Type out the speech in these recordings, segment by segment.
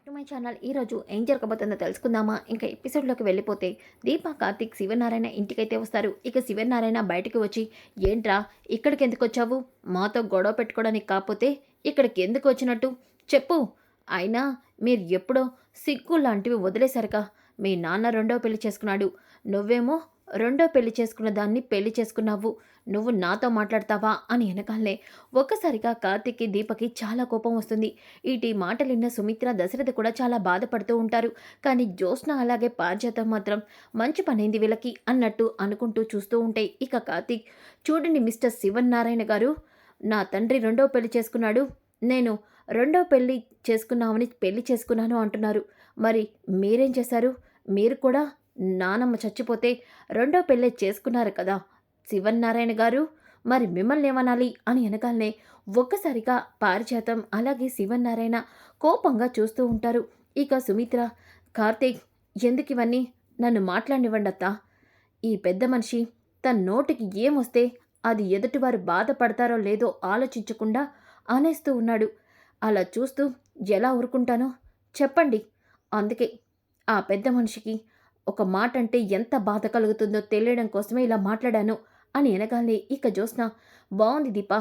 Back to my channel ఈరోజు ఏం జరగబోతుందో తెలుసుకుందామా? ఇంకా ఎపిసోడ్లోకి వెళ్ళిపోతే దీప కార్తిక్ శివనారాయణ ఇంటికైతే వస్తారు. ఇక శివనారాయణ బయటకు వచ్చి ఏంట్రా ఇక్కడికి ఎందుకు వచ్చావు మాతో గొడవ పెట్టుకోవడానికి కాకపోతే ఇక్కడికి ఎందుకు వచ్చినట్టు? చెప్పు. అయినా మీరు ఎప్పుడో సిగ్గు లాంటివి వదిలేసరిగా మీ నాన్న రెండో పెళ్ళి చేసుకున్నాడు. నువ్వేమో రెండో పెళ్ళి చేసుకున్న దాన్ని పెళ్ళి చేసుకున్నావు. నువ్వు నాతో మాట్లాడతావా? అని వెనకాలనే ఒక్కసారిగా కార్తిక్కి దీపకి చాలా కోపం వస్తుంది. ఇటీ మాటలు విన్న సుమిత్ర దశరథ కూడా చాలా బాధపడుతూ ఉంటారు. కానీ జ్యోత్స్న అలాగే పారిజాతం మాత్రం మంచి పనైంది వీళ్ళకి అన్నట్టు అనుకుంటూ చూస్తూ ఉంటాయి ఇక కార్తిక్ చూడండి మిస్టర్ శివన్ నారాయణ గారు నా తండ్రి రెండో పెళ్ళి చేసుకున్నాడు. నేను రెండో పెళ్ళి చేసుకున్నామని పెళ్ళి చేసుకున్నాను అంటున్నారు. మరి మీరేం చేశారు? మీరు కూడా నానమ్మ చచ్చిపోతే రెండో పెళ్ళే చేసుకున్నారు కదా. శివన్నారాయణ గారు మరి మిమ్మల్ని ఏమనాలి అని వెనకాలనే ఒక్కసారిగా పారిజాతం అలాగే శివన్నారాయణ కోపంగా చూస్తూ ఉంటారు. ఇక సుమిత్ర కార్తీక్ ఎందుకు ఇవన్నీ? నన్ను మాట్లాడివ్వండి అత్తా ఈ పెద్ద మనిషి తన నోటికి ఏమొస్తే అది ఎదుటివారు బాధపడతారో లేదో ఆలోచించకుండా అనేస్తూ ఉన్నాడు. అలా చూస్తూ ఎలా ఊరుకుంటానో చెప్పండి. అందుకే ఆ పెద్ద మనిషికి ఒక మాట అంటే ఎంత బాధ కలుగుతుందో తెలియడం కోసమే ఇలా మాట్లాడాను అని వెనగాలే ఇక జ్యోత్స్న బాగుంది దీప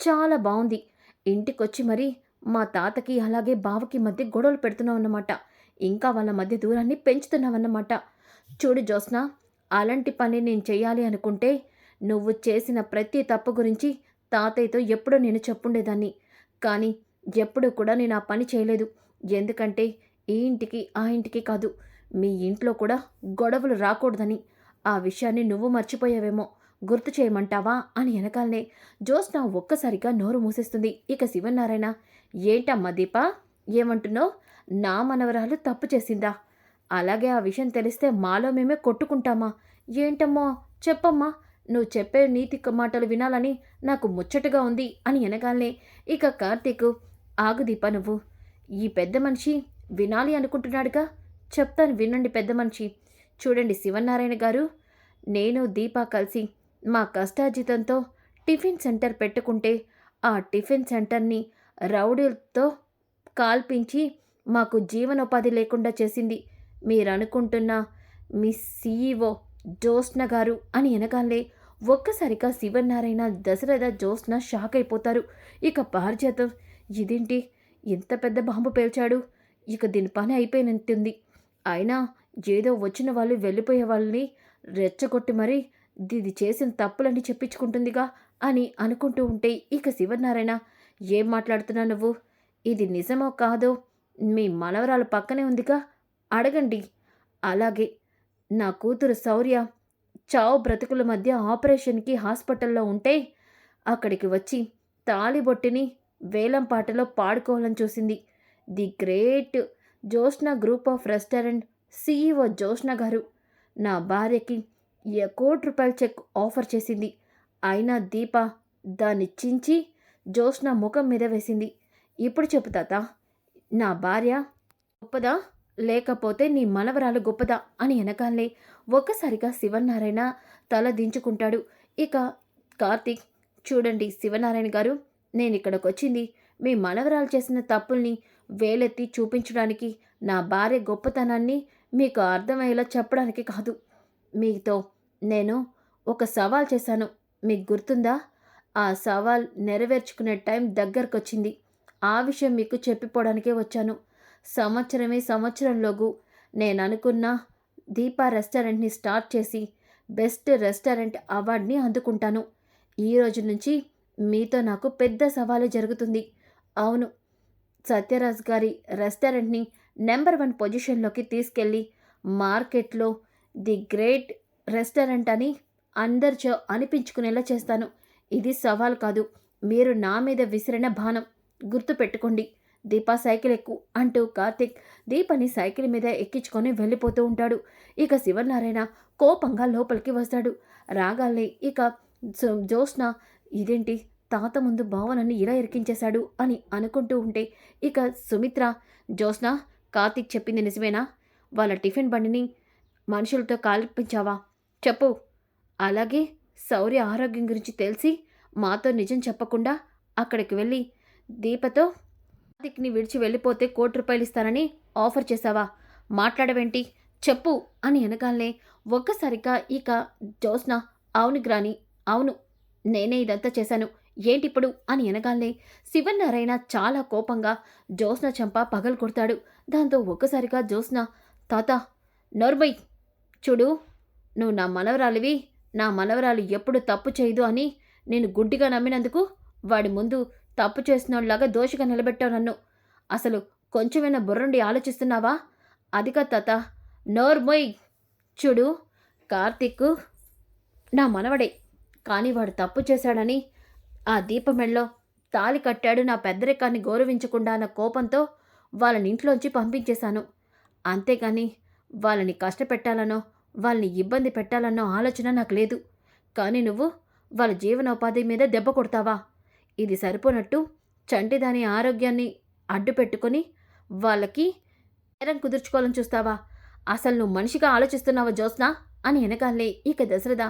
చాలా బాగుంది ఇంటికొచ్చి మరి మా తాతకి అలాగే బావకి మధ్య గొడవలు పెడుతున్నావు అన్నమాట ఇంకా వాళ్ళ మధ్య దూరాన్ని పెంచుతున్నావన్నమాట. చూడు జ్యోత్స్న అలాంటి పని నేను చేయాలి అనుకుంటే నువ్వు చేసిన ప్రతి తప్పు గురించి తాతయ్యతో ఎప్పుడో నేను చెప్పుండేదాన్ని. కానీ ఎప్పుడూ కూడా నేను ఆ పని చేయలేదు. ఎందుకంటే ఈ ఇంటికి ఆ ఇంటికి కాదు. మీ ఇంట్లో కూడా గొడవలు రాకూడదని. ఆ విషయాన్ని నువ్వు మర్చిపోయావేమో. గుర్తు చేయమంటావా? అని వెనకాలనే జ్యోత్స్న ఒక్కసారిగా నోరు మూసేస్తుంది. ఇక శివనారాయణ ఏంటమ్మా దీప? ఏమంటున్నావు? నా మనవరాలు తప్పు చేసిందా? అలాగే ఆ విషయం తెలిస్తే మాలో మేమే కొట్టుకుంటామా? ఏంటమ్మో? చెప్పమ్మా. నువ్వు చెప్పే నీతి మాటలు వినాలని నాకు ముచ్చటగా ఉంది అని వెనగాలనే ఇక కార్తీక్ ఆగు దీప నువ్వు. ఈ పెద్ద మనిషి వినాలి అనుకుంటున్నాడుగా. చెప్తాను వినండి పెద్ద మనిషి. చూడండి శివనారాయణ గారు నేను దీపా కలిసి మా కష్టార్జితంతో టిఫిన్ సెంటర్ పెట్టుకుంటే ఆ టిఫిన్ సెంటర్ని రౌడీలతో కాల్పించి మాకు జీవనోపాధి లేకుండా చేసింది. మీరు అనుకుంటున్న మీ సీఈఓ జ్యోత్స్న గారు అని వెనకాలే ఒక్కసారిగా శివనారాయణ దశరథ జ్యోత్స్న షాక్ అయిపోతారు. ఇక పారిజాతం ఇదేంటి? ఎంత పెద్ద బాంబు పేల్చాడు. ఇక దీని పని అయిపోయినట్టుంది. అయినా ఏదో వచ్చిన వాళ్ళు వెళ్ళిపోయే వాళ్ళని రెచ్చగొట్టి మరీ ఇది చేసిన తప్పులని చెప్పించుకుంటుందిగా అని అనుకుంటూ ఉంటే ఇక శివనారాయణ ఏం మాట్లాడుతున్నా నువ్వు? ఇది నిజమో కాదో? మీ మనవరాలు పక్కనే ఉందిగా? అడగండి. అలాగే నా కూతురు శౌర్య చావు బ్రతుకుల మధ్య ఆపరేషన్కి హాస్పిటల్లో ఉంటే అక్కడికి వచ్చి తాళిబొట్టిని వేలంపాటలో పాడుకోవాలని చూసింది. The great Joshna group of restaurant CEO Joshna garu. నా భార్యకి కోటి రూపాయల చెక్ ఆఫర్ చేసింది. అయినా దీప దాన్ని చించి జోష్న ముఖం మీద వేసింది. ఇప్పుడు చెప్పు తాత నా భార్య గొప్పదా? లేకపోతే నీ మనవరాలు గొప్పదా? అని వెనకాలే ఒక్కసారిగా శివనారాయణ తల దించుకుంటాడు. ఇక కార్తీక్ చూడండి శివనారాయణ గారు నేను ఇక్కడికి వచ్చింది మీ మనవరాలు చేసిన తప్పుల్ని వేలెత్తి చూపించడానికి నా భార్య గొప్పతనాన్ని మీకు అర్థమయ్యేలా చెప్పడానికి కాదు. మీతో నేను ఒక సవాల్ చేశాను. మీకు గుర్తుందా? ఆ సవాల్ నెరవేర్చుకునే టైం దగ్గరకు వచ్చింది ఆ విషయం మీకు చెప్పిపోవడానికే వచ్చాను. సంవత్సరమే సంవత్సరంలోగు నేను అనుకున్న దీపా రెస్టారెంట్ని స్టార్ట్ చేసి బెస్ట్ రెస్టారెంట్ అవార్డ్ని అందుకుంటాను. ఈ రోజు నుంచి మీతో నాకు పెద్ద సవాలు జరుగుతుంది. అవును సత్యరాజ్ గారి రెస్టారెంట్ని నెంబర్ వన్ పొజిషన్లోకి తీసుకెళ్ళి మార్కెట్లో ది గ్రేట్ రెస్టారెంట్ అని అందరిచో అనిపించుకునేలా చేస్తాను. ఇది సవాల్ కాదు. మీరు నా మీద విసిరిన బాణం. గుర్తుపెట్టుకోండి. దీపా సైకిల్ ఎక్కు అంటూ కార్తిక్ దీపని సైకిల్ మీద ఎక్కించుకొని వెళ్ళిపోతూ ఉంటాడు. ఇక శివనారాయణ కోపంగా లోపలికి వస్తాడు. రాగాల్ని ఇక జోష్న ఇదేంటి? తాత ముందు భావనని ఇలా ఇరికించేశాడు అని అనుకుంటూ ఉంటే ఇక సుమిత్ర జ్యోత్స్న కార్తిక్ చెప్పింది నిజమేనా? వాళ్ళ టిఫిన్ బండిని మనుషులతో కాల్పించావా? చెప్పు. అలాగే శౌర్య ఆరోగ్యం గురించి తెలిసి మాతో నిజం చెప్పకుండా అక్కడికి వెళ్ళి దీపతో కార్తిక్ని విడిచి వెళ్ళిపోతే కోటి రూపాయలు ఇస్తానని ఆఫర్ చేశావా? మాట్లాడవేంటి? చెప్పు అని వెనకాలనే ఒక్కసారిగా ఇక జ్యోత్స్న అవును గ్రాని అవును నేనే ఇదంతా చేశాను. ఏంటిప్పుడు అని వెనకాలనే శివనారాయణ చాలా కోపంగా జ్యోత్స్న చంప పగలు కొడతాడు. దాంతో ఒక్కసారిగా జ్యోత్స్న తాత నోర్బై చూడు నువ్వు నా మనవరాలివి. నా మనవరాలు ఎప్పుడు తప్పు చేయదు అని నేను గుడ్డిగా నమ్మినందుకు వాడి ముందు తప్పు చేసినోళ్ళలాగా దోషిగా నిలబెట్టావు నన్ను. అసలు కొంచెమైనా బుర్రండి ఆలోచిస్తున్నావా? అది తాత నోర్మొయ్ చూడు కార్తిక్ నా మనవడే. కానీ వాడు తప్పు చేశాడని ఆ దీపమెళ్ళో తాలి కట్టాడు నా పెద్దరికాన్ని గౌరవించకుండా అన్న కోపంతో వాళ్ళని ఇంట్లోంచి పంపించేశాను. అంతేగాని వాళ్ళని కష్టపెట్టాలనో వాళ్ళని ఇబ్బంది పెట్టాలన్నో ఆలోచన నాకు లేదు. కానీ నువ్వు వాళ్ళ జీవనోపాధి మీద దెబ్బ కొడతావా? ఇది సరిపోనట్టు చంటిదాని ఆరోగ్యాన్ని అడ్డు పెట్టుకొని వాళ్ళకి నేరం కుదుర్చుకోవాలని చూస్తావా? అసలు నువ్వు మనిషిగా ఆలోచిస్తున్నావా జ్యోత్స్న? అని వెనకాలే ఇక దశరథ.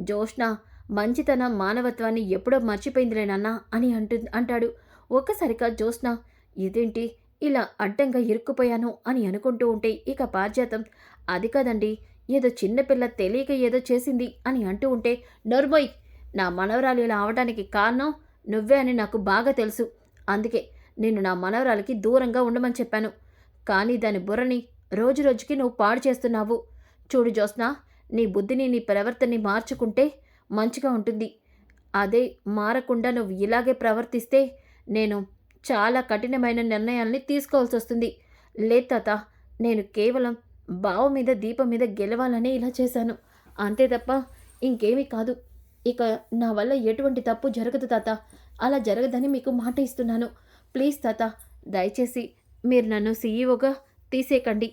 జ్యోత్స్న మంచితనం మానవత్వాన్ని ఎప్పుడో మర్చిపోయిందిలే నాన్న అని అంటు అంటాడు. ఒక్కసారిగా జ్యోత్స్న ఇదేంటి? ఇలా అడ్డంగా ఇరుక్కుపోయాను అని అనుకుంటూ ఉంటే ఇక పారిజాతం అది కాదండి ఏదో చిన్నపిల్ల తెలియక ఏదో చేసింది అని అంటూ ఉంటే నర్మోయ్ నా మనవరాలు ఇలా అవడానికి కారణం నువ్వే అని నాకు బాగా తెలుసు. అందుకే నేను నా మనవరాలికి దూరంగా ఉండమని చెప్పాను. కానీ దాని బుర్రని రోజు రోజుకి నువ్వు పాడు చేస్తున్నావు. చూడు జోస్నా నీ బుద్ధిని నీ ప్రవర్తనని మార్చుకుంటే మంచిగా ఉంటుంది. అదే మారకుండా నువ్వు ఇలాగే ప్రవర్తిస్తే నేను చాలా కఠినమైన నిర్ణయాల్ని తీసుకోవాల్సి వస్తుంది. లే తాత నేను కేవలం బావ మీద దీపం మీద గెలవాలని ఇలా చేశాను. అంతే తప్ప ఇంకేమీ కాదు. ఇక నా వల్ల ఎటువంటి తప్పు జరగదు తాత. అలా జరగదని మీకు మాట ఇస్తున్నాను. ప్లీజ్ తాత దయచేసి మీరు నన్ను సీఈఓగా తీసేయకండి.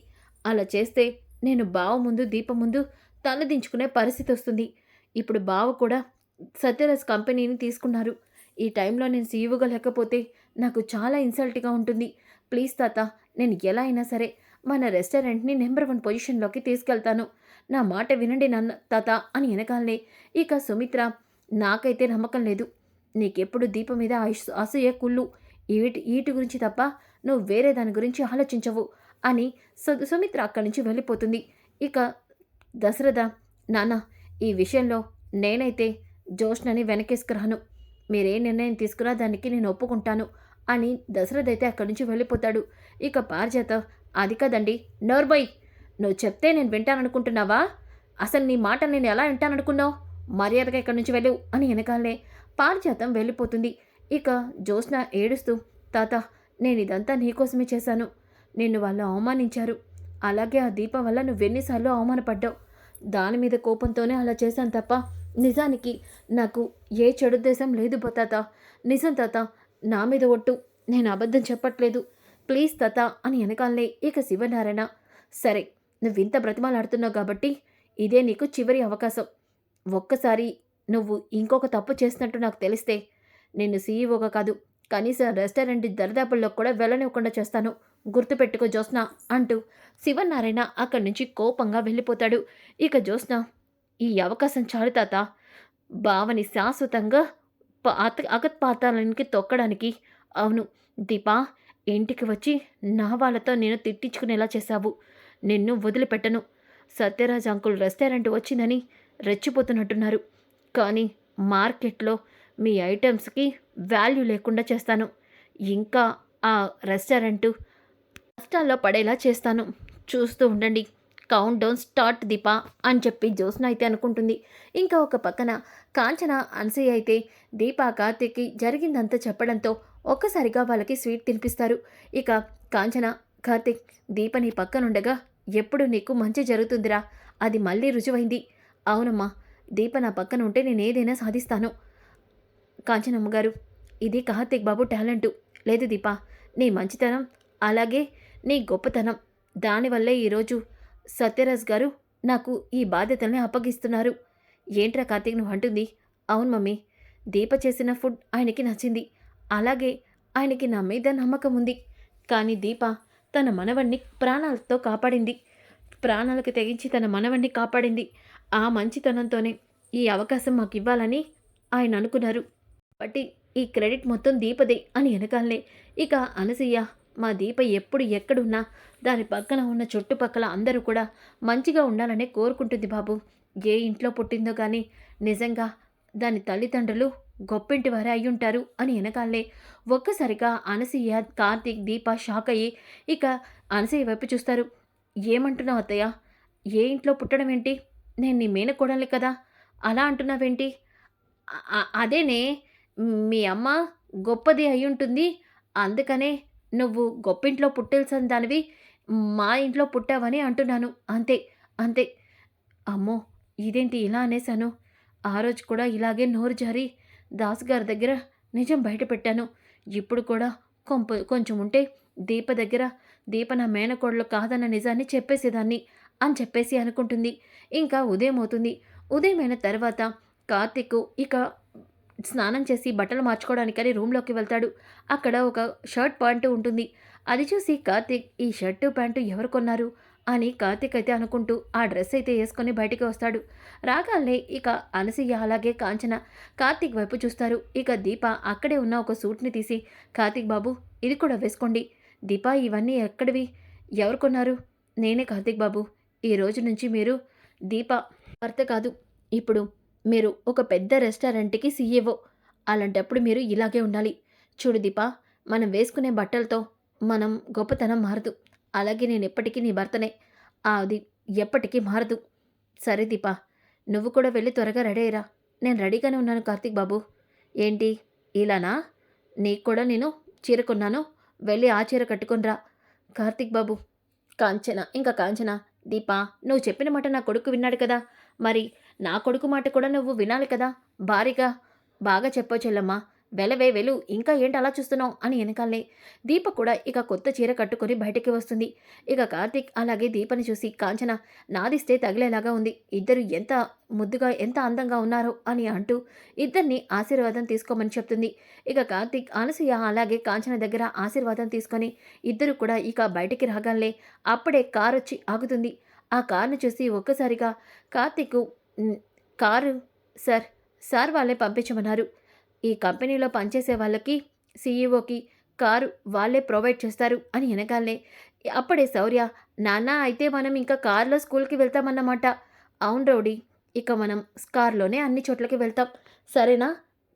అలా చేస్తే నేను బావ ముందు దీపం ముందు తలదించుకునే పరిస్థితి వస్తుంది. ఇప్పుడు బావ కూడా సత్యరాజ్ కంపెనీని తీసుకున్నారు. ఈ టైంలో నేను సీఈఓగా లేకపోతే నాకు చాలా ఇన్సల్ట్గా ఉంటుంది. ప్లీజ్ తాత నేను ఎలా అయినా సరే మన రెస్టారెంట్ని నెంబర్ వన్ పొజిషన్లోకి తీసుకెళ్తాను. నా మాట వినండి నాన్న తాత అని వెనకాలనే. ఇక సుమిత్ర నాకైతే నమ్మకం లేదు. నీకెప్పుడు దీపం మీద అసూయ కుళ్ళు. వీటి ఈటి గురించి తప్ప నువ్వు వేరే దాని గురించి ఆలోచించవు అని సు- సుమిత్ర అక్కడి నుంచి వెళ్ళిపోతుంది. ఇక దశరథ నాన్న ఈ విషయంలో నేనైతే జోష్నని వెనకేసుకురాను. మీరే నిర్ణయం తీసుకురా దానికి నేను ఒప్పుకుంటాను అని దశరథ్ అయితే అక్కడి నుంచి వెళ్ళిపోతాడు. ఇక పారిజాత అది కదండి నోర్బోయ్ నువ్వు చెప్తే నేను వింటాననుకుంటున్నావా? అసలు నీ మాట నేను ఎలా వింటాననుకున్నావు? మర్యాదగా ఇక్కడి నుంచి వెళ్ళు అని వెనకాలే పారిజాతం వెళ్ళిపోతుంది. ఇక జ్యోత్స్న ఏడుస్తూ తాత నేను ఇదంతా నీకోసమే చేశాను. నిన్ను వాళ్ళు అవమానించారు. అలాగే ఆ దీపం వల్ల నువ్వెన్నిసార్లు అవమానపడ్డావు. దాని మీద కోపంతోనే అలా చేశాను తప్ప నిజానికి నాకు ఏ చెడుద్దేశం లేదు బో తాత. నిజం తాత నా మీద ఒట్టు. నేను అబద్ధం చెప్పట్లేదు. ప్లీజ్ తాత అని వెనకాలనే ఇక శివనారాయణ. సరే నువ్వు ఇంత బ్రతిమాలాడుతున్నావు కాబట్టి ఇదే నీకు చివరి అవకాశం. ఒక్కసారి నువ్వు ఇంకొక తప్పు చేసినట్టు నాకు తెలిస్తే నేను సీఈఓగా కాదు కనీసం రెస్టారెంట్ దరిదాపుల్లో కూడా వెళ్ళనివ్వకుండా చేస్తాను. గుర్తుపెట్టుకో జ్యోత్స్న అంటూ శివనారాయణ అక్కడి నుంచి కోపంగా వెళ్ళిపోతాడు. ఇక జ్యోత్స్న ఈ అవకాశం చాలు తాత. బావని శాశ్వతంగా పాత అగత్పాతాలనికి తొక్కడానికి. అవును దీపా ఇంటికి వచ్చి నా వాళ్ళతో నేను తిట్టించుకునేలా చేశావు. నిన్ను వదిలిపెట్టను. సత్యరాజ్ అంకుల్ రెస్టారెంట్ వచ్చిందని రెచ్చిపోతున్నట్టున్నారు. కానీ మార్కెట్లో మీ ఐటమ్స్కి వాల్యూ లేకుండా చేస్తాను. ఇంకా ఆ రెస్టారెంటు కష్టాల్లో పడేలా చేస్తాను. చూస్తూ ఉండండి. కౌంట్ డౌన్ స్టార్ట్ దీపా అని చెప్పి జ్యోత్స్న అయితే అనుకుంటుంది. ఇంకా ఒక పక్కన కాంచన అన్సయ్య అయితే దీపా కార్తీక్కి జరిగిందంతా చెప్పడంతో ఒక్కసారిగా వాళ్ళకి స్వీట్ తినిపిస్తారు. ఇక కాంచన కార్తీక్ దీప నీ పక్కనుండగా ఎప్పుడు నీకు మంచి జరుగుతుందిరా? అది మళ్ళీ రుజువైంది. అవునమ్మా దీప నా పక్కన ఉంటే నేను ఏదైనా సాధిస్తాను. కాంచనమ్మ గారు. ఇది కార్తీక్ బాబు టాలెంటు. లేదు దీపా నీ మంచితనం అలాగే నీ గొప్పతనం. దానివల్లే ఈరోజు సత్యరాజ్ గారు నాకు ఈ బాధ్యతల్ని అప్పగిస్తున్నారు. ఏంట్రా కార్తీక్ నువ్వు అంటుంది. అవును మమ్మీ దీప చేసిన ఫుడ్ ఆయనకి నచ్చింది. అలాగే ఆయనకి నా మీద నమ్మకం ఉంది. కానీ దీప తన మనవణ్ణి ప్రాణాలతో కాపాడింది. ప్రాణాలకు తెగించి తన మనవణ్ణి కాపాడింది. ఆ మంచితనంతోనే ఈ అవకాశం మాకు ఇవ్వాలని ఆయన అనుకున్నారు. బట్టి ఈ క్రెడిట్ మొత్తం దీపదే అని వెనకాలనే ఇక అనసూయ మా దీప ఎప్పుడు ఎక్కడున్నా దాని పక్కన ఉన్న చుట్టుపక్కల అందరూ కూడా మంచిగా ఉండాలనే కోరుకుంటుంది బాబు. ఏ ఇంట్లో పుట్టిందో కానీ నిజంగా దాని తల్లిదండ్రులు గొప్పింటి వారే అయ్యుంటారు అని వెనకాలనే ఒక్కసారిగా అనసూయ కార్తీక్ దీప షాక్ అయ్యి ఇక అనసూయ వైపు చూస్తారు. ఏమంటున్నావు అత్తయ్య? ఏ ఇంట్లో పుట్టడం ఏంటి? నేను నీ మేనకోడలే కదా? అలా అంటున్నావేంటి? అదేనే మీ అమ్మ గొప్పది అయి ఉంటుంది అందుకనే నువ్వు గొప్పింట్లో పుట్టాల్సిన దానివి మా ఇంట్లో పుట్టావని అంటున్నాను. అంతే అంతే. అమ్మో ఇదేంటి ఇలా అనేశాను? ఆ రోజు కూడా ఇలాగే నోరు జారి దాస్ గారి దగ్గర నిజం బయట పెట్టాను. ఇప్పుడు కూడా కొంప కొంచెం ఉంటే దీప దగ్గర దీప నా మేనకోడలు కాదన్న నిజాన్ని చెప్పేసేదాన్ని అని చెప్పేసి అనుకుంటుంది. ఇంకా ఉదయం అవుతుంది. ఉదయమైన తర్వాత కార్తీక్ ఇక స్నానం చేసి బట్టలు మార్చుకోవడానికని రూమ్లోకి వెళ్తాడు. అక్కడ ఒక షర్ట్ ప్యాంటు ఉంటుంది. అది చూసి కార్తీక్ ఈ షర్టు ప్యాంటు ఎవరు కొన్నారు? అని కార్తీక్ అయితే అనుకుంటూ ఆ డ్రెస్ అయితే వేసుకొని బయటికి వస్తాడు. రాగానే ఇక అనసూయ అలాగే కాంచన కార్తిక్ వైపు చూస్తారు. ఇక దీప అక్కడే ఉన్న ఒక సూట్ని తీసి కార్తిక్ బాబు ఇది కూడా వేసుకోండి. దీప ఇవన్నీ ఎక్కడివి? ఎవరు కొన్నారు? నేనే కార్తీక్ బాబు. ఈ రోజు నుంచి మీరు దీప భర్త కాదు. ఇప్పుడు మీరు ఒక పెద్ద రెస్టారెంట్కి సీఈఓ అలాంటప్పుడు మీరు ఇలాగే ఉండాలి. చూడు దీపా మనం వేసుకునే బట్టలతో మనం గొప్పతనం మారదు. అలాగే నేను ఎప్పటికీ నీ భర్తనే. అది ఎప్పటికీ మారదు. సరే దీపా నువ్వు కూడా వెళ్ళి త్వరగా రెడీ అయ్యరా. నేను రెడీగానే ఉన్నాను కార్తీక్ బాబు. ఏంటి? ఇలానా? నీకు కూడా నేను చీర కొన్నాను. వెళ్ళి ఆ చీర కట్టుకొనిరా కార్తీక్ బాబు కాంచన ఇంకా కాంచన దీపా నువ్వు చెప్పిన మాట నా కొడుకు విన్నాడు కదా. మరి నా కొడుకు మాట కూడా నువ్వు వినాలి కదా? భారీగా. బాగా చెప్పో చెల్లమ్మా. వెలవే వెలు. ఇంకా ఏంటి అలా చూస్తున్నావు? అని వెనకాలే. దీప కూడా ఇక కొత్త చీర కట్టుకొని బయటికి వస్తుంది. ఇక కార్తీక్ అలాగే దీపని చూసి కాంచన నాదిస్తే తగిలేలాగా ఉంది. ఇద్దరు ఎంత ముద్దుగా ఎంత అందంగా ఉన్నారో అని అంటూ ఇద్దరిని ఆశీర్వాదం తీసుకోమని చెప్తుంది. ఇక కార్తీక్ అనసూయ అలాగే కాంచన దగ్గర ఆశీర్వాదం తీసుకొని ఇద్దరు కూడా ఇక బయటికి రాగానే అప్పుడే కారు వచ్చి ఆగుతుంది. ఆ కార్ను చూసి ఒక్కసారిగా కార్తిక్ కారు సార్ సార్ వాళ్ళే పంపించమన్నారు. ఈ కంపెనీలో పనిచేసే వాళ్ళకి సీఈఓకి కారు వాళ్ళే ప్రొవైడ్ చేస్తారు అని వెనకాలనే అప్పుడే శౌర్య నాన్న అయితే మనం ఇంకా కారులో స్కూల్కి వెళ్తామన్నమాట. అవును రౌడీ ఇక మనం కార్లోనే అన్ని చోట్లకి వెళ్తాం. సరేనా?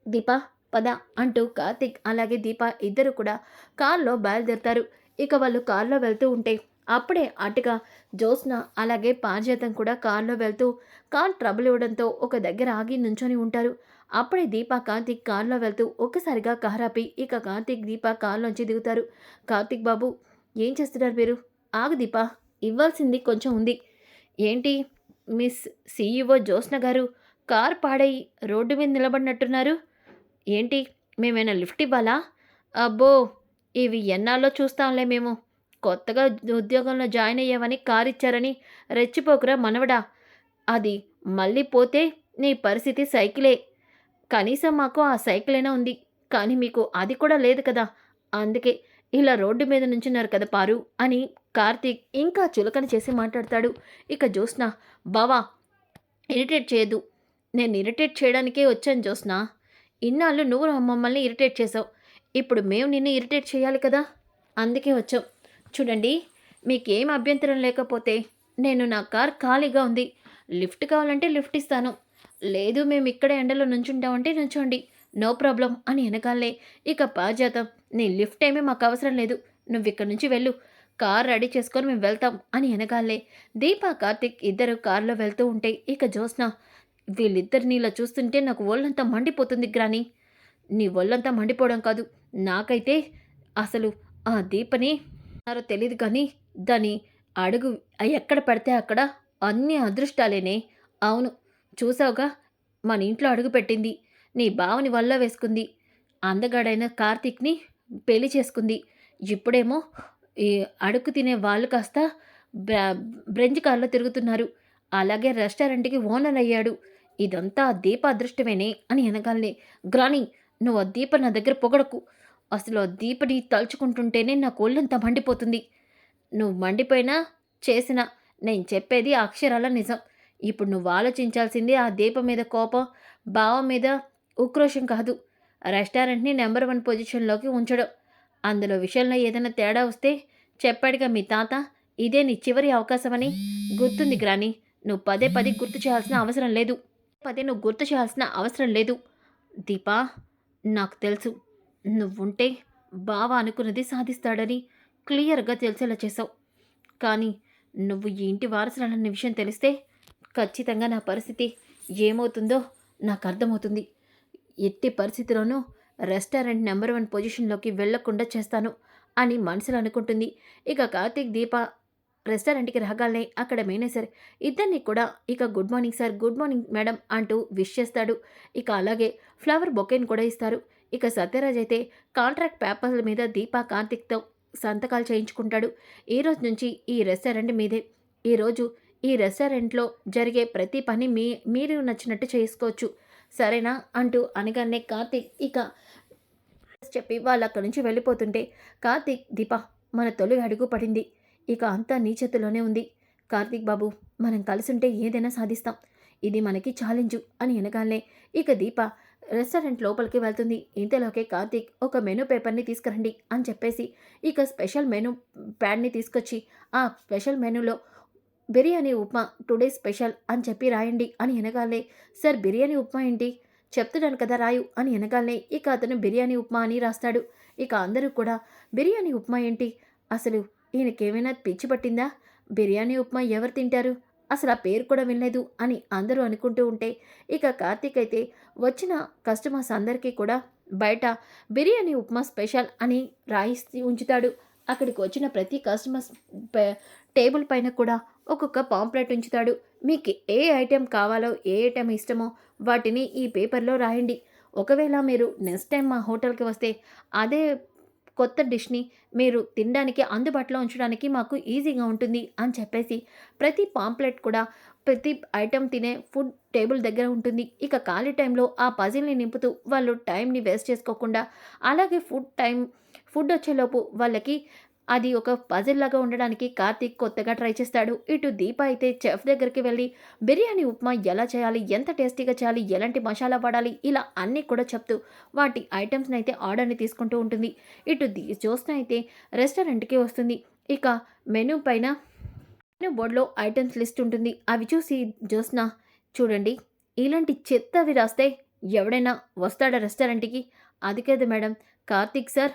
దీప పద అంటూ కార్తిక్ అలాగే దీప ఇద్దరు కూడా కార్లో బయలుదేరుతారు. ఇక వాళ్ళు కార్లో వెళ్తూ ఉంటే అప్పుడే అటుగా జ్యోత్స్న అలాగే పారిజాతం కూడా కార్లో వెళ్తూ కార్ ట్రబుల్ ఇవ్వడంతో ఒక దగ్గర ఆగి నుంచొని ఉంటారు. అప్పుడే దీప కార్తిక్ కార్లో వెళ్తూ ఒక్కసారిగా కహరాపి ఆపి ఇక కార్తిక్ దీప కారులోంచి దిగుతారు. కార్తిక్ బాబు ఏం చేస్తున్నారు మీరు? ఆగు దీప ఇవ్వాల్సింది కొంచెం ఉంది. ఏంటి మిస్ సీఈఓ జ్యోత్స్న గారు కార్ పాడై రోడ్డు మీద నిలబడినట్టున్నారు? ఏంటి మేమైనా లిఫ్ట్ ఇవ్వాలా? అబ్బో ఇవి ఎన్నాళ్ళో చూస్తాంలే మేము. కొత్తగా ఉద్యోగంలో జాయిన్ అయ్యావని కార్ ఇచ్చారని రెచ్చిపోకురా మనవడా. అది మళ్ళీ పోతే నీ పరిస్థితి సైకిలే. కనీసం మాకు ఆ సైకిలైనా ఉంది. కానీ మీకు అది కూడా లేదు కదా. అందుకే ఇలా రోడ్డు మీద నుంచున్నారు కదా పారు అని కార్తీక్ ఇంకా చులకన చేసి మాట్లాడతాడు. ఇక జ్యోత్స్న బావా ఇరిటేట్ చేయదు నేను ఇరిటేట్ చేయడానికే వచ్చాను జ్యోత్స్న. ఇన్నాళ్ళు నువ్వు మమ్మల్ని ఇరిటేట్ చేసావు ఇప్పుడు మేము నిన్ను ఇరిటేట్ చేయాలి కదా? అందుకే వచ్చాం. చూడండి మీకేం అభ్యంతరం లేకపోతే నేను నా కార్ ఖాళీగా ఉంది. లిఫ్ట్ కావాలంటే లిఫ్ట్ ఇస్తాను. లేదు మేము ఇక్కడే ఎండలో నుంచుంటామంటే నుంచోండి. నో ప్రాబ్లం అని వెనకాలే ఇక పాజాతం నీ లిఫ్ట్ ఏమీ మాకు అవసరం లేదు. నువ్వు ఇక్కడి నుంచి వెళ్ళు. కార్ రెడీ చేసుకొని మేము వెళ్తాం అని వెనకాలే దీపా కార్తిక్ ఇద్దరు కారులో వెళ్తూ ఉంటే ఇక జోస్న వీళ్ళిద్దరిని ఇలా చూస్తుంటే నాకు ఒళ్ళంతా మండిపోతుంది గ్రాని. నీ ఒళ్ళంతా మండిపోవడం కాదు. నాకైతే అసలు ఆ దీపని అన్నారో తెలియదు కానీ దాని అడుగు ఎక్కడ పడితే అక్కడ అన్ని అదృష్టాలేనే. అవును చూసావుగా? మన ఇంట్లో అడుగు పెట్టింది. నీ బావని వల్ల వేసుకుంది. అందగాడైన కార్తీక్ని పెళ్ళి చేసుకుంది. ఇప్పుడేమో ఈ అడుగు తినే వాళ్ళు కాస్త బ్రెంజ్ కార్లో తిరుగుతున్నారు. అలాగే రెస్టారెంట్కి ఓనర్ అయ్యాడు. ఇదంతా దీప అదృష్టమేనే అని అనగానే గ్రాని నువ్వు ఆ దీప నా దగ్గర పొగడకు. అసలు ఆ దీపని తలుచుకుంటుంటేనే నాకు కోళ్ళంతా మండిపోతుంది. నువ్వు మండిపోయినా చేసినా నేను చెప్పేది అక్షరాల నిజం. ఇప్పుడు నువ్వు ఆలోచించాల్సింది ఆ దీపం మీద కోపం భావం మీద ఉక్రోషం కాదు. రెస్టారెంట్ని నెంబర్ వన్ పొజిషన్లోకి ఉంచడం. అందులో విషయంలో ఏదైనా తేడా వస్తే చెప్పాడుగా మీ తాత ఇదే నీ చివరి అవకాశమని. గుర్తుంది గ్రాని నువ్వు పదే పదే గుర్తు చేయాల్సిన అవసరం లేదు. పదే నువ్వు గుర్తు చేయాల్సిన అవసరం లేదు. దీపా నాకు తెలుసు. నువ్వుంటే బావ అనుకున్నది సాధిస్తాడని క్లియర్గా తెలిసేలా చేసావు కానీ నువ్వు ఈ ఇంటి వారసులన్న విషయం తెలిస్తే ఖచ్చితంగా నా పరిస్థితి ఏమవుతుందో నాకు అర్థమవుతుంది. ఎట్టి పరిస్థితిలోనూ రెస్టారెంట్ నెంబర్ వన్ పొజిషన్లోకి వెళ్ళకుండా చేస్తాను అని మనసులో అనుకుంటుంది. ఇక కార్తీక్ దీప రెస్టారెంట్కి రాగాలనే అక్కడ మేనేజర్ ఇద్దరిని కూడా ఇక good morning sir good morning madam అంటూ విష్ చేస్తాడు. ఇక అలాగే ఫ్లవర్ బొకేని కూడా ఇస్తారు. ఇక సత్యరాజ్ అయితే కాంట్రాక్ట్ పేపర్ల మీద దీపా కార్తిక్తో సంతకాలు చేయించుకుంటాడు. ఈ రోజు నుంచి ఈ రెస్టారెంట్ మీదే. ఈరోజు ఈ రెస్టారెంట్లో జరిగే ప్రతి పని మీ మీరు నచ్చినట్టు చేసుకోవచ్చు. సరేనా? అంటూ అనగానే కార్తిక్ ఇక చెప్పి వాళ్ళు అక్కడి నుంచి వెళ్ళిపోతుంటే కార్తిక్ దీప మన తొలి అడుగు పడింది. ఇక అంతా నీ చేతిలోనే ఉంది. కార్తిక్ బాబు మనం కలిసుంటే ఏదైనా సాధిస్తాం. ఇది మనకి ఛాలెంజు అని అనగానే ఇక దీప రెస్టారెంట్ లోపలికి వెళ్తుంది. ఇంతలోకే కార్తీక్ ఒక మెనూ పేపర్ని తీసుకురండి అని చెప్పేసి ఇక స్పెషల్ మెనూ ప్యాడ్ని తీసుకొచ్చి ఆ స్పెషల్ మెనూలో బిర్యానీ ఉప్మా టుడే స్పెషల్ అని చెప్పి రాయండి అని అనగానే సార్ బిర్యానీ ఉప్మా ఏంటి? చెప్తున్నాను కదా రాయు అని అనగానే ఇక అతను బిర్యానీ ఉప్మా అని రాస్తాడు. ఇక అందరూ కూడా బిర్యానీ ఉప్మా ఏంటి? అసలు ఈయనకేమైనా పిచ్చి పట్టిందా? బిర్యానీ ఉప్మా ఎవరు తింటారు? అసలు ఆ పేరు కూడా వినలేదు అని అందరూ అనుకుంటూ ఉంటే ఇక కార్తీక్ అయితే వచ్చిన కస్టమర్స్ అందరికీ కూడా బయట బిర్యానీ ఉప్మా స్పెషల్ అని రాయిస్తూ ఉంచుతాడు. అక్కడికి వచ్చిన ప్రతి కస్టమర్స్ టేబుల్ పైన కూడా ఒక్కొక్క పాంప్లెట్ ఉంచుతాడు. మీకు ఏ ఐటెం కావాలో ఏ ఐటెం ఇష్టమో వాటిని ఈ పేపర్లో రాయండి. ఒకవేళ మీరు నెక్స్ట్ టైం మా హోటల్కి వస్తే అదే కొత్త డిష్ని మీరు తినడానికి అందుబాటులో ఉంచడానికి మాకు ఈజీగా ఉంటుంది అని చెప్పేసి ప్రతి పాంప్లెట్ కూడా ప్రతి ఐటెం తినే ఫుడ్ టేబుల్ దగ్గర ఉంటుంది. ఇక ఖాళీ టైంలో ఆ పజిల్ని నింపుతూ వాళ్ళు టైంని వేస్ట్ చేసుకోకుండా అలాగే ఫుడ్ టైం ఫుడ్ వచ్చేలోపు వాళ్ళకి అది ఒక పజిల్ లాగా ఉండడానికి కార్తీక్ కొత్తగా ట్రై చేస్తాడు. ఇటు దీప అయితే చెఫ్ దగ్గరికి వెళ్ళి బిర్యానీ ఉప్మా ఎలా చేయాలి? ఎంత టేస్టీగా చేయాలి? ఎలాంటి మసాలా వాడాలి? ఇలా అన్నీ కూడా చెప్తూ వాటి ఐటమ్స్ని అయితే ఆర్డర్ని తీసుకుంటూ ఉంటుంది. ఇటు దీ జ్యోత్స్న అయితే రెస్టారెంట్కి వస్తుంది. ఇక మెనూ పైన మెనూ బోర్డులో ఐటమ్స్ లిస్ట్ ఉంటుంది. అవి చూసి జ్యోత్స్న చూడండి ఇలాంటి చెత్త అవి రాస్తే ఎవడైనా వస్తాడా రెస్టారెంట్కి అది కాదు madam Karthik sir.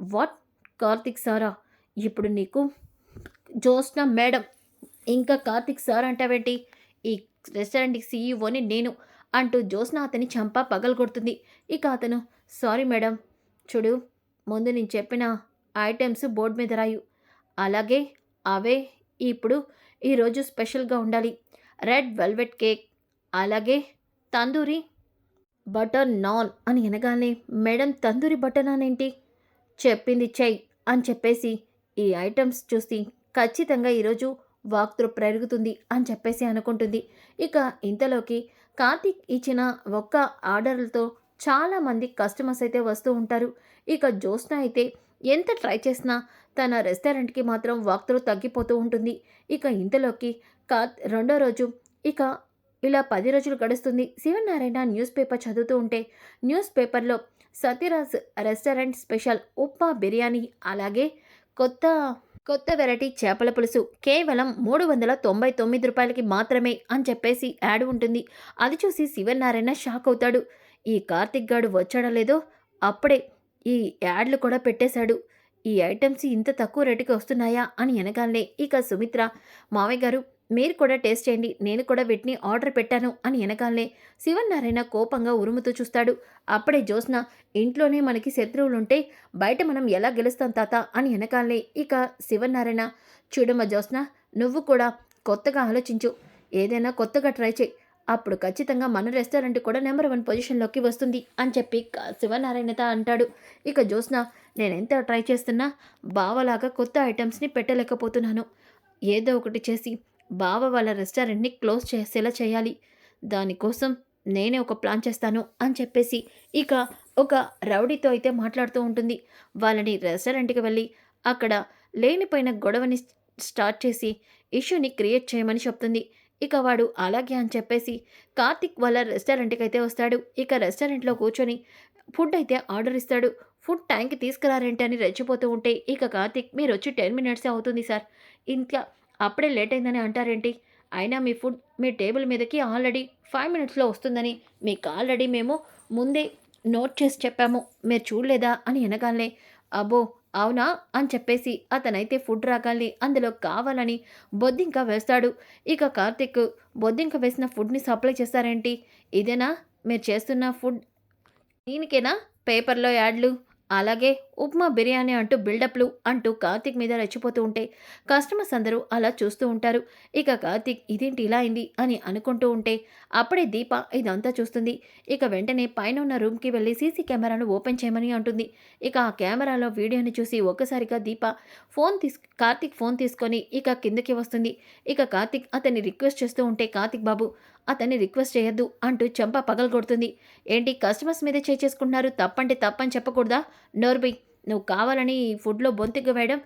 What Karthik సారా? ఇప్పుడు నీకు జోస్న మేడం ఇంకా కార్తిక్ సార్ అంటావేంటి? ఈ రెస్టారెంట్కి సీఈఓని నేను అంటూ జోస్న అతని చంప పగలగొడుతుంది ఇక అతను సారీ మేడం చూడు ముందు నేను చెప్పిన ఐటమ్స్ బోర్డు మీద రాయు. అలాగే అవే ఇప్పుడు ఈరోజు స్పెషల్గా ఉండాలి. రెడ్ వెల్వెట్ కేక్ అలాగే తందూరి బటర్ నాన్ అని అనగానే మేడం తందూరి బటర్ నాన్ ఏంటి? చెప్పింది చెయ్యి అని చెప్పేసి ఈ ఐటమ్స్ చూసి ఖచ్చితంగా ఈరోజు వాక్తృ పెరుగుతుంది అని చెప్పేసి అనుకుంటుంది. ఇక ఇంతలోకి కార్తీక్ ఇచ్చిన ఒక్క ఆర్డర్లతో చాలామంది కస్టమర్స్ అయితే వస్తూ ఉంటారు. ఇక జ్యోత్స్న అయితే ఎంత ట్రై చేసినా తన రెస్టారెంట్కి మాత్రం వాక్తృ తగ్గిపోతూ ఉంటుంది. ఇక ఇంతలోకి కా రెండో రోజు ఇక ఇలా పది రోజులు గడుస్తుంది. శివనారాయణ న్యూస్ పేపర్ చదువుతూ ఉంటే న్యూస్ పేపర్లో సత్యరాజ్ రెస్టారెంట్ స్పెషల్ ఉప్మా బిర్యానీ అలాగే కొత్త కొత్త వెరైటీ చేపల పులుసు కేవలం మూడు వందల తొంభై తొమ్మిది రూపాయలకి మాత్రమే అని చెప్పేసి యాడ్ ఉంటుంది. అది చూసి శివనారాయణ షాక్ అవుతాడు. ఈ కార్తిక్ గాడు వచ్చాడో లేదో అప్పుడే ఈ యాడ్లు కూడా పెట్టేశాడు. ఈ ఐటమ్స్ ఇంత తక్కువ రేటుకి వస్తున్నాయా అని అనగానే ఇక సుమిత్ర మావయ్య గారు మీరు కూడా టేస్ట్ చేయండి. నేను కూడా వీటిని ఆర్డర్ పెట్టాను అని వెనకాలనే శివనారాయణ కోపంగా ఉరుముతూ చూస్తాడు. అప్పుడే జ్యోత్స్న ఇంట్లోనే మనకి శత్రువులుంటే బయట మనం ఎలా గెలుస్తాం తాత అని వెనకాలనే ఇక శివనారాయణ చూడమ్మ జ్యోత్స్న నువ్వు కూడా కొత్తగా ఆలోచించు. ఏదైనా కొత్తగా ట్రై చేయి. అప్పుడు ఖచ్చితంగా మన రెస్టారెంట్ కూడా నెంబర్ వన్ పొజిషన్లోకి వస్తుంది అని చెప్పి శివనారాయణత అంటాడు. ఇక జ్యోత్స్న నేను ఎంత ట్రై చేస్తున్నా బావలాగా కొత్త ఐటమ్స్ని పెట్టలేకపోతున్నాను. ఏదో ఒకటి చేసి బావ వాళ్ళ రెస్టారెంట్ని క్లోజ్ చేసేలా చేయాలి. దానికోసం నేనే ఒక ప్లాన్ చేస్తాను అని చెప్పేసి ఇక ఒక రౌడీతో అయితే మాట్లాడుతూ ఉంటుంది. వాళ్ళని రెస్టారెంట్కి వెళ్ళి అక్కడ లేనిపోయిన గొడవని స్టార్ట్ చేసి ఇష్యూని క్రియేట్ చేయమని చెప్తుంది. ఇక వాడు అలాగే అని చెప్పేసి కార్తిక్ వాళ్ళ రెస్టారెంట్కి అయితే వస్తాడు. ఇక రెస్టారెంట్లో కూర్చొని ఫుడ్ అయితే ఆర్డర్ ఇస్తాడు. ఫుడ్ టైంకి తీసుకురారేంటి అని రెచ్చిపోతూ ఉంటే ఇక కార్తిక్ మీరు వచ్చి టెన్ మినిట్సే అవుతుంది సార్. ఇంకా అప్పుడే లేట్ అయిందని అంటారేంటి? అయినా మీ ఫుడ్ మీ టేబుల్ మీదకి ఆల్రెడీ ఫైవ్ మినిట్స్లో వస్తుందని మీకు ఆల్రెడీ మేము ముందే నోట్ చేసి చెప్పాము. మీరు చూడలేదా అని అనగానే అబ్బో అవునా అని చెప్పేసి అతనైతే ఫుడ్ రాగాలి అందులో కావాలని బొద్దింక వేస్తాడు. ఇక కార్తిక్ బొద్దింక వేసిన ఫుడ్ని సప్లై చేస్తారేంటి? ఇదేనా? మీరు చేస్తున్న ఫుడ్ దీనికేనా? పేపర్లో యాడ్లు. అలాగే ఉప్మా బిర్యానీ అంటూ బిల్డప్లు అంటూ కార్తిక్ మీద రెచ్చిపోతూ ఉంటే కస్టమర్స్ అందరూ అలా చూస్తూ ఉంటారు. ఇక కార్తిక్ ఇదేంటి ఇలా అయింది? అని అనుకుంటూ ఉంటే అప్పుడే దీప ఇదంతా చూస్తుంది. ఇక వెంటనే పైన ఉన్న రూమ్కి వెళ్ళి సీసీ కెమెరాను ఓపెన్ చేయమని అంటుంది. ఇక ఆ కెమెరాలో వీడియోని చూసి ఒక్కసారిగా దీప ఫోన్ తీసు కార్తిక్ ఫోన్ తీసుకొని ఇక కిందకి వస్తుంది. ఇక కార్తిక్ అతన్ని రిక్వెస్ట్ చేస్తూ ఉంటే కార్తిక్ బాబు అతన్ని రిక్వెస్ట్ చేయొద్దు అంటూ చెంప పగలగొడుతుంది. ఏంటి కస్టమర్స్ మీద చేసుకుంటున్నారు? తప్పంటే తప్పని చెప్పకూడదా? నోర్బి నువ్వు కావాలని ఈ ఫుడ్లో బొంతిగా వేయడం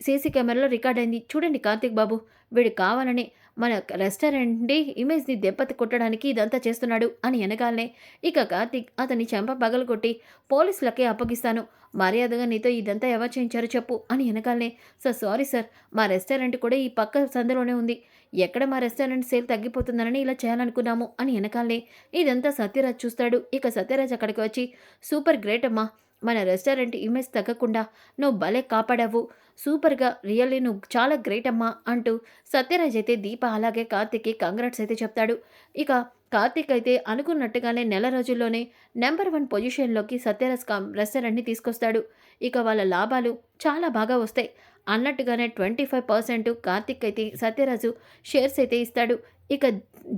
సీసీ కెమెరాలో రికార్డ్ అయింది. చూడండి కార్తిక్ బాబు వీడు కావాలని మన రెస్టారెంట్ని ఇమేజ్ని దెబ్బతి కొట్టడానికి ఇదంతా చేస్తున్నాడు అని అనగానే ఇక కార్తిక్ అతని చెంప పగలగొట్టి పోలీసులకే అప్పగిస్తాను. మర్యాదగా నీతో ఇదంతా ఎవరు చేయించారో చెప్పు అని అనగానే సార్ సారీ సార్ మా రెస్టారెంట్ కూడా ఈ పక్క సందులోనే ఉంది. ఎక్కడ మా రెస్టారెంట్ సేల్ తగ్గిపోతుందనని ఇలా చేయాలనుకున్నాము అని వెనకాలే ఇదంతా సత్యరాజ్ చూస్తాడు. ఇక సత్యరాజ్ అక్కడికి వచ్చి సూపర్ గ్రేట్ అమ్మా మన రెస్టారెంట్ ఇమేజ్ తగ్గకుండా నువ్వు భలే కాపాడావు. సూపర్గా రియల్లీ నువ్వు చాలా గ్రేట్ అమ్మా అంటూ సత్యరాజ్ అయితే దీప అలాగే కార్తిక్కి కంగ్రాట్స్ అయితే చెప్తాడు. ఇక కార్తిక్ అయితే అనుకున్నట్టుగానే నెల రోజుల్లోనే నెంబర్ వన్ పొజిషన్లోకి సత్యరాజ్ కా రెస్టారెంట్ని తీసుకొస్తాడు. ఇక వాళ్ళ లాభాలు చాలా బాగా వస్తాయి. అన్నట్టుగానే ట్వంటీ ఫైవ్ పర్సెంట్ కార్తిక్ అయితే సత్యరాజు షేర్స్ అయితే ఇస్తాడు. ఇక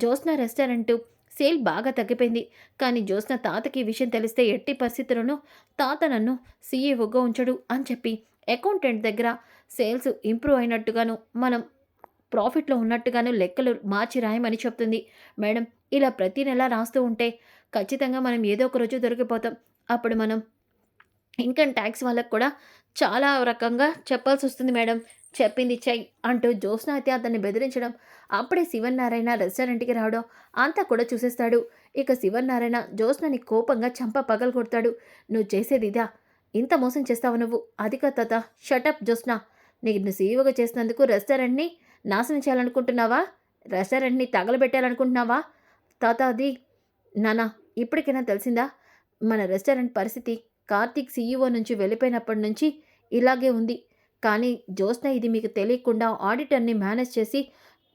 జ్యోత్స్న రెస్టారెంట్ సేల్ బాగా తగ్గిపోయింది. కానీ జ్యోత్స్న తాతకి ఈ విషయం తెలిస్తే ఎట్టి పరిస్థితుల్లోనూ తాత నన్ను సీఈఓగా ఉంచడు అని చెప్పి అకౌంటెంట్ దగ్గర సేల్స్ ఇంప్రూవ్ అయినట్టుగాను మనం ప్రాఫిట్లో ఉన్నట్టుగాను లెక్కలు మార్చి రాయమని చెప్తుంది. మేడం ఇలా ప్రతి నెల రాస్తూ ఉంటే ఖచ్చితంగా మనం ఏదో ఒక రోజు దొరికిపోతాం. అప్పుడు మనం ఇన్కమ్ ట్యాక్స్ వాళ్ళకు కూడా చాలా రకంగా చెప్పాల్సి వస్తుంది మేడం. చెప్పింది చెయ్యి అంటూ జ్యోత్స్న అయితే అతన్ని బెదిరించడం. అప్పుడే శివన్నారాయణ రెస్టారెంట్కి రావడం. అంతా కూడా చూసేస్తాడు. ఇక శివన్నారాయణ జ్యోత్స్నని కోపంగా చంప పగలు కొడతాడు. నువ్వు చేసేది ఇదా? ఇంత మోసం చేస్తావు నువ్వు. అధిక తాత. Shut up Jyotsna. నీకు సీవుగా చేసినందుకు రెస్టారెంట్ని నాశనం చేయాలనుకుంటున్నావా? రెస్టారెంట్ని తగలబెట్టాలనుకుంటున్నావా తాత అది నానా ఇప్పటికైనా తెలిసిందా? మన రెస్టారెంట్ పరిస్థితి కార్తీక్ సీఈఓ నుంచి వెళ్ళిపోయినప్పటి నుంచి ఇలాగే ఉంది. కానీ జ్యోత్స్న ఇది మీకు తెలియకుండా ఆడిటర్ని మేనేజ్ చేసి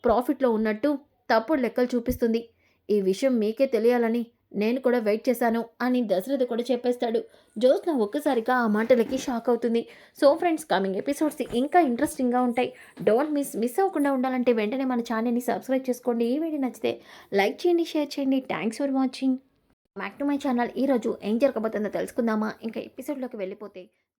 ప్రాఫిట్లో ఉన్నట్టు తప్పుడు లెక్కలు చూపిస్తుంది. ఈ విషయం మీకే తెలియాలని నేను కూడా వెయిట్ చేశాను అని దశరథ కూడా చెప్పేస్తాడు. జ్యోత్స్న ఒక్కసారిగా ఆ మాటలకి షాక్ అవుతుంది. సో ఫ్రెండ్స్ కమింగ్ ఎపిసోడ్స్ ఇంకా ఇంట్రెస్టింగ్గా ఉంటాయి. డోంట్ మిస్ మిస్ అవ్వకుండా ఉండాలంటే వెంటనే మన ఛానల్ని సబ్స్క్రైబ్ చేసుకోండి. ఈ వీడియో నచ్చితే లైక్ చేయండి షేర్ చేయండి. Thanks for watching. Back to my channel. ఈరోజు ఏం జరగబోతుందో తెలుసుకుందామా? ఇంకా ఎపిసోడ్లోకి వెళ్ళిపోతే